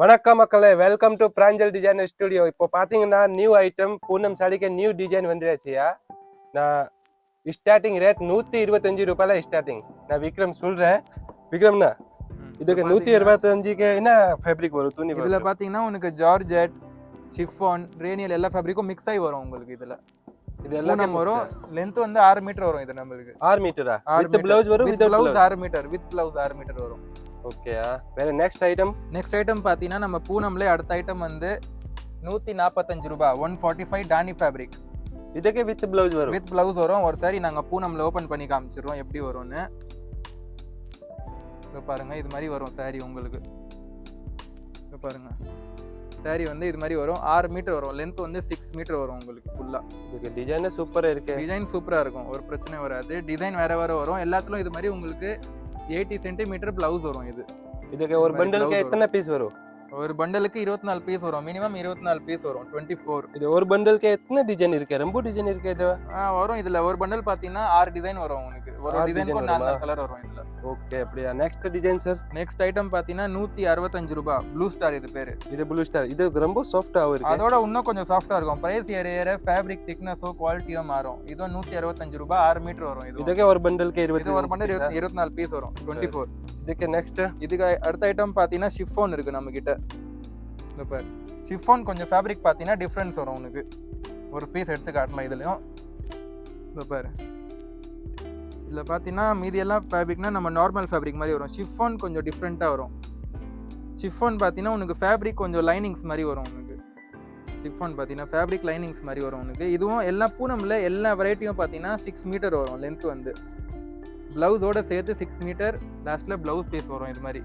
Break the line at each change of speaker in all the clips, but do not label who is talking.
வணக்கம் மக்களே welcome to Pranjal designer studio இப்போ பார்த்தீங்கன்னா நியூ ஐட்டம் பூனம் சாடிக்கு நியூ டிசைன் வந்துருச்சியா நான் ஸ்டார்டிங் ரேட் நூற்றி இருபத்தஞ்சு ரூபாயில ஸ்டார்டிங் நான் விக்ரம் சொல்கிறேன் விக்ரம்ண்ணா இதுக்கு நூற்றி இருபத்தஞ்சுக்கு என்ன ஃபேப்ரிக் வரும்? துணி
இதுல
வரும்.
பாத்தீங்கன்னா உனக்கு ஜார்ஜெட் ஷிஃபான் ரேனியல் எல்லா ஃபேப்ரிக்கும் மிக்ஸ் ஆகி வரும் உங்களுக்கு இதுல.
இது எல்லாம்
வரும் லென்த் வந்து ஆறு மீட்டர் வரும் இது நம்மளுக்கு.
ஆறு மீட்டரா வித் பிளவுஸ் வரும்
வித் பிளவுஸ் ஆறு மீட்டர் வித் பிளவுஸ் ஆறு மீட்டர் வரும்.
ஓகேயா வேற நெக்ஸ்ட் ஐட்டம்
நெக்ஸ்ட் ஐட்டம் பாத்தீங்கன்னா நம்ம பூனம்ல அடுத்த ஐட்டம் வந்து நூத்தி நாற்பத்தஞ்சு ரூபாய் ஒன் ஃபார்ட்டி ஃபைவ் டானி ஃபேப்ரிக்
இதுக்கு வித் பிளவுஸ் வரும்.
வித் பிளவுஸ் வரும். ஒரு சாரி நாங்க பூனம்ல ஓபன் பண்ணி காமிச்சிடுறோம் எப்படி வரும்னு. இங்க பாருங்க இது மாதிரி வரும் சாரி உங்களுக்கு. இங்க பாருங்க. சாரி வந்து இது மாதிரி வரும். ஆறு மீட்டர் வரும். லென்த் வந்து சிக்ஸ் மீட்டர் வரும் உங்களுக்கு ஃபுல்லா
இதுக்கு டிசைன் சூப்பரா இருக்கு.
டிசைன் சூப்பரா இருக்கும். ஒரு பிரச்சனை வராது. டிசைன் வேற வேற வரும். எல்லாத்துலயும் இது மாதிரி உங்களுக்கு எயிட்டி சென்டிமீட்டர் பிளவுஸ் வரும் இது.
இதுக்கு ஒரு பண்டலுக்கு எத்தனை பீஸ் வரும்?
ஒரு பண்டலுக்கு இருபத்தி நாலு பீஸ் வரும். மினிமம் இருபத்தி நாலு பீஸ் வரும். டுவெண்ட்டி ஃபோர்
இது ஒரு பண்டலுக்கு எத்தனை டிசைன் இருக்கு? ரொம்ப டிசைன் இருக்கு இது?
வரும் இதுல. ஒரு பண்டல் பாத்தீங்கன்னா ஆறு டிசைன் வரும் உங்களுக்கு. ஒரு டிசைன் நாலு? கலர் வரும் இதுல.
ஓகே அப்படியா? Next design sir
next item பாத்தீங்கன்னா நூத்தி அறுபத்தஞ்சு ரூபாய் ப்ளூ ஸ்டார் இது பேரு.
இது ப்ளூ ஸ்டார் இது ரொம்ப சாஃப்டாகவும் இருக்கு.
அதோட இன்னும் கொஞ்சம் சாஃப்டா இருக்கும். பிரைஸ் ஏற ஏற ஃபேப்ரிக் திக்னஸோ குவாலிட்டியோ மாறும். இதுவும் நூத்தி அறுபத்தஞ்சு ரூபாய் ஆறு மீட்டர் வரும். இது
இதுக்கே ஒரு பண்டலுக்கு
இது
இருபத்தி
ஒரு பண்டல் இருபத்தி இருபத்தி நாலு பீஸ் வரும். டுவெண்ட்டி ஃபோர்
இதுக்கு நெக்ஸ்ட்
இதுக்கு அடுத்த ஐட்டம் பார்த்தீங்கன்னா ஷிஃபான் இருக்கு நம்ம கிட்ட இந்த பாரு. ஷிஃபான் கொஞ்சம் ஃபேப்ரிக் பார்த்தீங்கன்னா டிஃப்ரென்ஸ் வரும் உனக்கு. ஒரு பீஸ் எடுத்து காட்டலாம் இதுலயும். இந்த பாரு. இதில் பார்த்தீங்கன்னா மீதி எல்லாம் ஃபேப்ரிக்னா நம்ம நார்மல் ஃபேப்ரிக் மாதிரி வரும். ஷிஃபான் கொஞ்சம் டிஃப்ரெண்ட்டாக வரும். ஷிஃபான் பார்த்தீங்கன்னா உனக்கு ஃபேப்ரிக் கொஞ்சம் லைனிங்ஸ் மாதிரி வரும் உனக்கு. ஷிஃபான் பார்த்தீங்கன்னா ஃபேப்ரிக் லைனிங்ஸ் மாதிரி வரும் உனக்கு. இதுவும் எல்லா பூனமில் எல்லா வெரைட்டியும் பார்த்தீங்கன்னா சிக்ஸ் மீட்டர் வரும் லென்த் வந்து. ப்ளவுஸோட சேர்த்து சிக்ஸ் மீட்டர் லாஸ்ட்டில் ப்ளவுஸ் பீஸ் வரும் இது மாதிரி.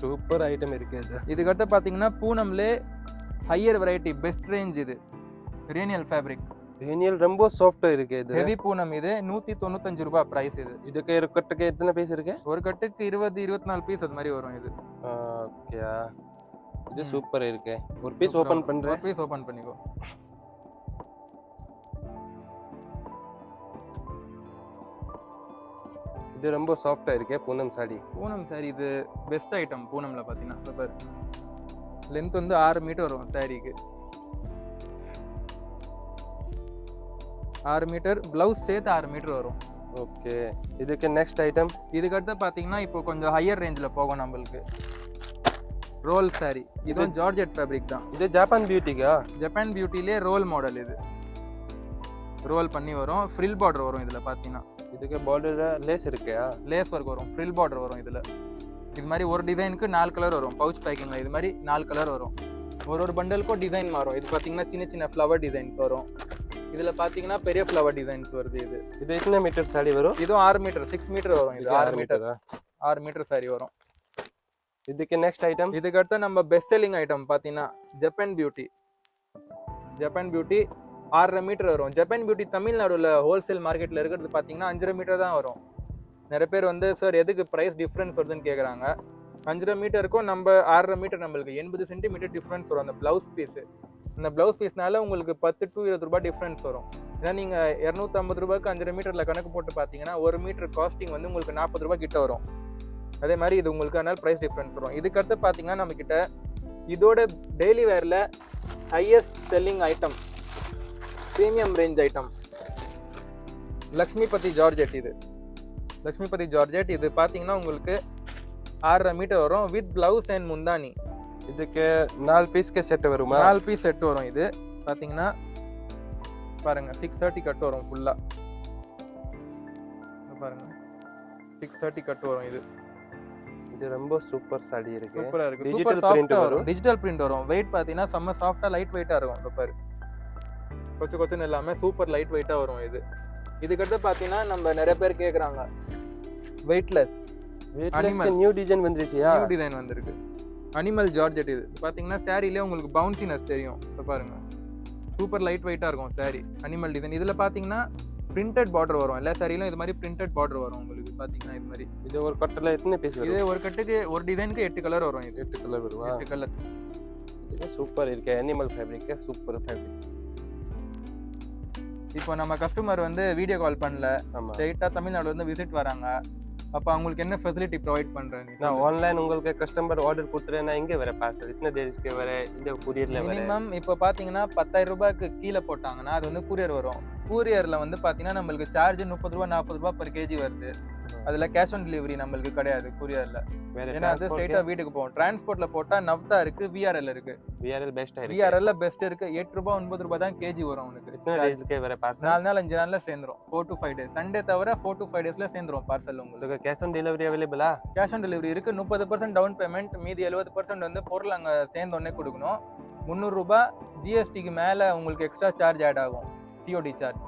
சூப்பர் ஐட்டம் இருக்கு இது.
இதுக்கடுத்து பார்த்தீங்கன்னா பூனம்லே ஹையர் வெரைட்டி பெஸ்ட் ரேஞ்ச் இது. ரேனியல் ஃபேப்ரிக்
ரேனியல் ரொம்ப சாஃப்டா இருக்கு இது.
ஹெவி பூனம் இது. நூற்றி தொண்ணூத்தஞ்சு ரூபாய் ப்ரைஸ் இது.
இதுக்கு ஒரு கட்டுக்கு எத்தனை பீஸ் இருக்கு?
ஒரு கட்டுக்கு இருபது இருபத்தி நாலு பீஸ் அது மாதிரி வரும் இது.
ஓகேயா இது. சூப்பர் இருக்கு. ஒரு பீஸ் ஓபன் பண்றேன்.
பீஸ் ஓபன் பண்ணிக்கோ.
இது ரொம்ப சாஃப்டா இருக்கு பூனம் சாடி
பூனம் சாரி இது பெஸ்ட் ஐட்டம் பூனம்ல பாரு. லென்த் வந்து ஆறு மீட்டர் வரும் சாரிக்கு ஆறு மீட்டர் பிளவுஸ் சேர்த்து ஆறு மீட்டர் வரும்.
ஓகே. இதுக்கு நெக்ஸ்ட் ஐட்டம்
இதுக்கடுத்து பார்த்தீங்கன்னா இப்போ கொஞ்சம் ஹையர் ரேஞ்சில் போகும் நம்மளுக்கு. ரோல் சாரி இதுவும் ஜார்ஜெட் ஃபேப்ரிக் தான்.
இது ஜப்பான் பியூட்டிக்கா
ஜப்பான் பியூட்டிலே ரோல் மாடல் இது. ரோல் பண்ணி வரும். ஃப்ரில் பார்டர் வரும் இதில் பார்த்தீங்கன்னா
இதுக்கு பார்டர் லேஸ் இருக்கா?
லேஸ் ஒர்க் வரும். ஃப்ரில் பார்டர் வரும் இதில். இது மாதிரி ஒரு டிசைனுக்கு நாலு கலர் வரும். பவுச் பேக்கிங்கில் இது மாதிரி நாலு கலர் வரும். ஒரு ஒரு பண்டலுக்கும் டிசைன் மாறும். இது பார்த்தீங்கன்னா சின்ன சின்ன ஃப்ளவர் டிசைன்ஸ் வரும். இதில் பார்த்தீங்கன்னா பெரிய ஃப்ளவர் டிசைன்ஸ் வருது இது.
இது எத்தனை மீட்டர் சாடி வரும்?
இதுவும் ஆறு மீட்டர் சிக்ஸ் மீட்டர் வரும் இது. ஆறு மீட்டர் ஆறு மீட்டர் சாரி வரும்.
இதுக்கு நெக்ஸ்ட் ஐட்டம்
இதுக்கடுத்து நம்ம பெஸ்ட் செல்லிங் ஐட்டம் பார்த்தீங்கன்னா ஜப்பான் பியூட்டி ஜப்பான் பியூட்டி ஆறரை மீட்டர் வரும். ஜப்பான் பியூட்டி தமிழ்நாடுல ஹோல்சேல் மார்க்கெட்டில் இருக்கிறது பார்த்தீங்கன்னா அஞ்சரை மீட்டர் தான் வரும். நிறைய பேர் வந்து சார் எதுக்கு ப்ரைஸ் டிஃப்ரென்ஸ் வருதுன்னு கேட்குறாங்க அஞ்சரை மீட்டருக்கும் நம்ம ஆறரை மீட்டர் நம்மளுக்கு எண்பது சென்டிமீட்டர் டிஃப்ரென்ஸ் வரும் அந்த ப்ளவுஸ் பீஸு இந்த ப்ளவுஸ் பீஸ்னால உங்களுக்கு பத்து டு இருபது ரூபாய் டிஃப்ரென்ஸ் வரும். ஏன்னா நீங்கள் இரநூத்தம்பது ரூபாய்க்கு அஞ்சரை மீட்டரில் கணக்கு போட்டு பார்த்தீங்கன்னா ஒரு மீட்டர் காஸ்டிங் வந்து உங்களுக்கு நாற்பது ரூபாய் கிட்ட வரும். அதே மாதிரி இது உங்களுக்கு அதனால் ப்ரைஸ் டிஃப்ரென்ஸ் வரும். இதுக்கடுத்து பார்த்தீங்கன்னா நம்மக்கிட்ட இதோட டெய்லி வேரில் highest selling item premium range item Lakshmipathi georgette இது. லக்ஷ்மிபதி ஜார்ஜெட் இது பார்த்தீங்கன்னா உங்களுக்கு ஆறரை மீட்டர் வரும். வித் ப்ளவுஸ் அண்ட் முந்தானி.
இதுக்கு நாலு பீஸ்க்கு செட் வருமா?
நாலு பீஸ் செட் வரும் இது. பார்த்தீங்கன்னா பாருங்க சிக்ஸ் தேர்ட்டி கட் வரும் ஃபுல்லாக பாருங்க. சிக்ஸ் தேர்ட்டி கட் வரும் இது.
இது ரொம்ப சூப்பர் சாடி இருக்கு.
சூப்பரா இருக்கு. சூப்பர்
print
சாஃப்ட்டா
வரும்.
டிஜிட்டல் பிரிண்ட் வரும். வெயிட் பார்த்தீங்கன்னா செம்ம சாஃப்ட்டா லைட் வெயிட்டா இருக்கும். இந்த பாரு. கொச்சு கொச்சுன்னு எல்லாமே சூப்பர் லைட் வெயிட்டா வரும் இது. இதுக்கடுத்து பார்த்தீங்கன்னா நம்ம நிறைய பேர் கேட்குறாங்க வெயிட்லெஸ்.
நியூ டிசைன் வந்துருச்சியா?
நியூ டிசைன் வந்திருக்கு. அனிமல் ஜார்ஜெட் இது. பார்த்தீங்கன்னா சாரிலே உங்களுக்கு பவுன்சினஸ் தெரியும். இப்போ பாருங்க. சூப்பர் லைட் வெயிட்டா இருக்கும் சாரி அனிமல் டிசைன் இதுல பார்த்தீங்கன்னா பிரிண்டட் பார்டர் வரும். எல்லா சாரிலும் இது மாதிரி பிரிண்டட் பார்டர் வரும் உங்களுக்கு. பார்த்தீங்கன்னா இது மாதிரி.
இது ஒரு கட்டில் எத்தனை பீஸ்
இது
வரும்
ஒரு கட்டுக்கு ஒரு டிசைனுக்கு எட்டு கலர் வரும் இது.
எட்டு கலர் வருவா?
எட்டு கலர்
இது சூப்பர் இருக்கு. அனிமல் ஃபேப்ரிக் சூப்பர் ஃபேப்ரிக்
இப்போ நம்ம கஸ்டமர் வந்து வீடியோ கால் பண்ணல.
ஆமா.
ஸ்ட்ரெயிட்டாக தமிழ்நாடு வந்து விசிட் வராங்க. அப்போ அவங்களுக்கு என்ன ஃபெசிலிட்டி ப்ரொவைட் பண்றேன்
நான் ஆன்லைன் உங்களுக்கு கஸ்டமர் ஆர்டர் கொடுத்துறேன் நான் இங்கே வர பார்சல் இத்தனை தேதிக்கு வர இந்த கூரியர்ல
மினிமம் இப்போ பார்த்தீங்கன்னா பத்தாயிரம் ரூபாய்க்கு கீழே போட்டாங்கன்னா அது வந்து கூரியர் வரும். கூரியரில் வந்து பார்த்தீங்கன்னா நம்மளுக்கு சார்ஜ் முப்பது ரூபா நாற்பது ரூபா per கேஜி வருது. அதில் கேஷ் ஆன் டெலிவரி நம்மளுக்கு கிடையாது கூரியரில்
வேற
ஏன்னா அது ஸ்ட்ரைட்டாக வீட்டுக்கு போகும் டிரான்ஸ்போர்ட்டில் போட்டால் நவ்தா இருக்கு விஆர்எல் இருக்கு.
விஆர்எல் பெஸ்டா இருக்கு.
விஆர்எல்ல பெஸ்ட் இருக்கு. எட்டு ரூபா ஒன்பது ரூபாய் தான் கேஜி வரும் உனக்கு.
வர பார்சல்
நாலு நாள் அஞ்சு நாள்ல சேர்ந்துரும். Four to five days Sunday தவிர ஃபோர் டு ஃபைவ் டேஸ்ல சேர்ந்துரும் பார்சல்
உங்களுக்கு. கேஷ் ஆன் டெலிவரி அவைலபிளா
கேஷ் ஆன் டெலிவரி இருக்கு. முப்பது பர்சன்ட் டவுன் பேமெண்ட் மீதி எழுபது பர்சன்ட் வந்து பொருள் அங்கே சேர்ந்த உடனே கொடுக்கணும். முந்நூறுரூபா ஜிஎஸ்டிக்கு மேலே உங்களுக்கு எக்ஸ்ட்ரா சார்ஜ் ஆட் ஆகும். COD charge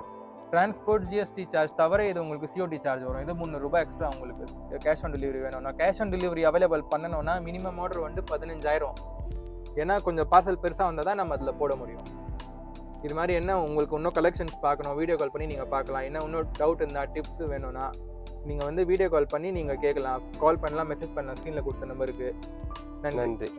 transport GST charge தவிர இது உங்களுக்கு சிஓடி சார்ஜ் வரும். இது முந்நூறுரூபா எக்ஸ்ட்ரா உங்களுக்கு. கேஷ் ஆன் டெலிவரி வேணும்னா கேஷ் ஆன் டெலிவரி அவைலபிள் பண்ணணும்னா மினிமம் ஆர்டர் வந்து பதினஞ்சாயிரம். ஏன்னா கொஞ்சம் பார்சல் பெருசாக வந்தால் தான் நம்ம அதில் போட முடியும். இது மாதிரி என்ன உங்களுக்கு இன்னும் கலெக்ஷன்ஸ் பார்க்கணும் வீடியோ கால் பண்ணி நீங்கள் பார்க்கலாம். என்ன இன்னும் டவுட் இருந்தால் டிப்ஸ் வேணும்னா நீங்கள் வந்து வீடியோ கால் பண்ணி நீங்கள் கேட்கலாம் கால் பண்ணலாம் மெசேஜ் பண்ணலாம் ஸ்க்ரீனில் கொடுத்த நம்பருக்கு நன்றி.
நன்றி.